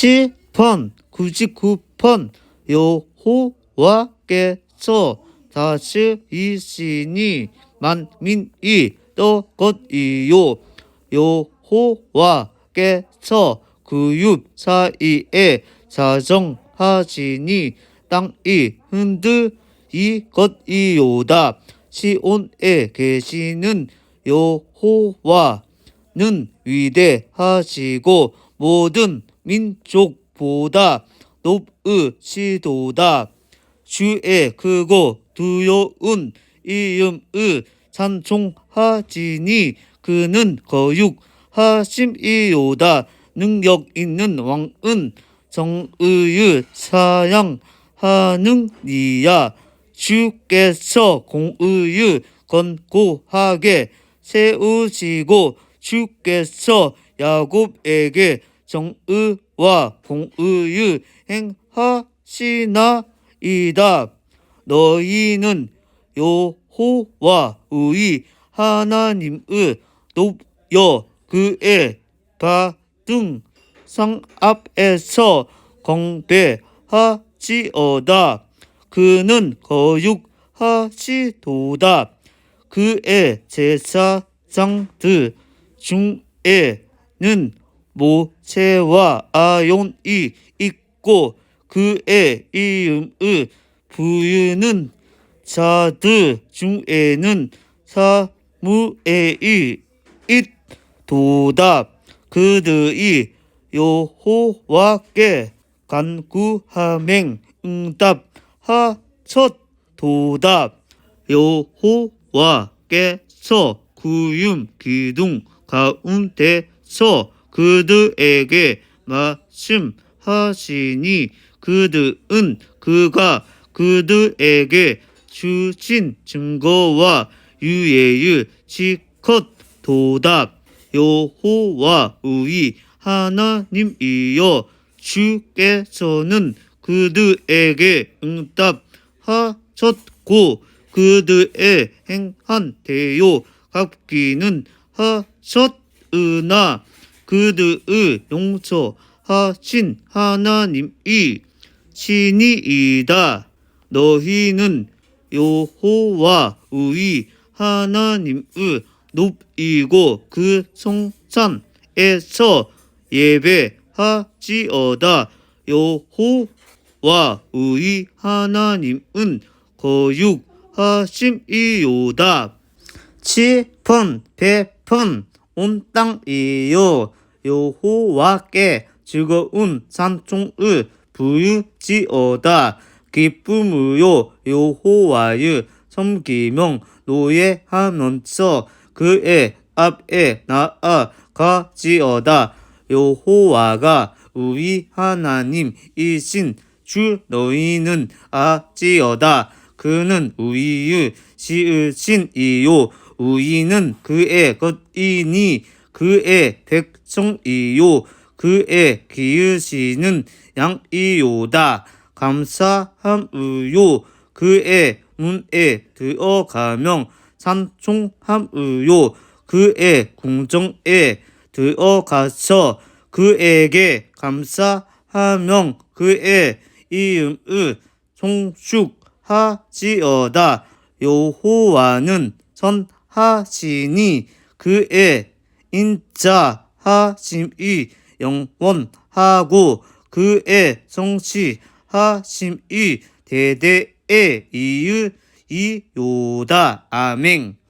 10번 99번. 여호와께서 다스리시니 만민이 떠것이요. 여호와께서 그룹 사이에 자정하시니 땅이 흔들이것이요다. 시온에 계시는 여호와는 위대하시고 모든 민족보다 높으시도다. 주의 크고 두려운 이름을 찬송하지니 그는 거룩하심이요다. 능력 있는 왕은 정의를 사랑하느니야. 주께서 공의를 건고하게 세우시고 주께서 야곱에게 정의와 공의를 행하시나이다. 너희는 여호와의 하나님을 높여 그의 받은 상 앞에서 경배하지어다. 그는 거룩하시도다. 그의 제사장들 중에는 모세와 아론이 있고 그의 이름을 부르는 자들 중에는 사무엘이 있도다. 그들이 여호와께 간구하맹 응답하셨도다. 여호와께서 구름 기둥 가운데서 그들에게 말씀하시니 그들은 그가 그들에게 주신 증거와 유예를 지켰도다. 여호와의 하나님이여 주께서는 그들에게 응답하셨고 그들의 행한 대요 갚기는 하셨으나 그들을 용서하신 하나님이 신이이다. 너희는 여호와의 하나님을 높이고 그 성산에서 예배하지어다. 여호와의 하나님은 거룩하심이요다. 7번 100번 온 땅이요 여호와께 즐거운 산총을 부르지어다. 기쁨으로 여호와를 섬기며 노예하면서 그의 앞에 나아가지어다. 여호와가 우리 하나님이신 주 너희는 아지어다. 그는 우리의 지으신이요. 우리는 그의 것이니 그의 백성이요. 그의 기으시는 양이요다. 감사함으요. 그의 문에 들어가면 산총함으요. 그의 궁정에 들어가서 그에게 감사하면 그의 이름을 송축하지어다. 여호와는 선하시니 그의 인자 하심이 영원하고 그의 성시하심이 대대에 이으이요다. 아멘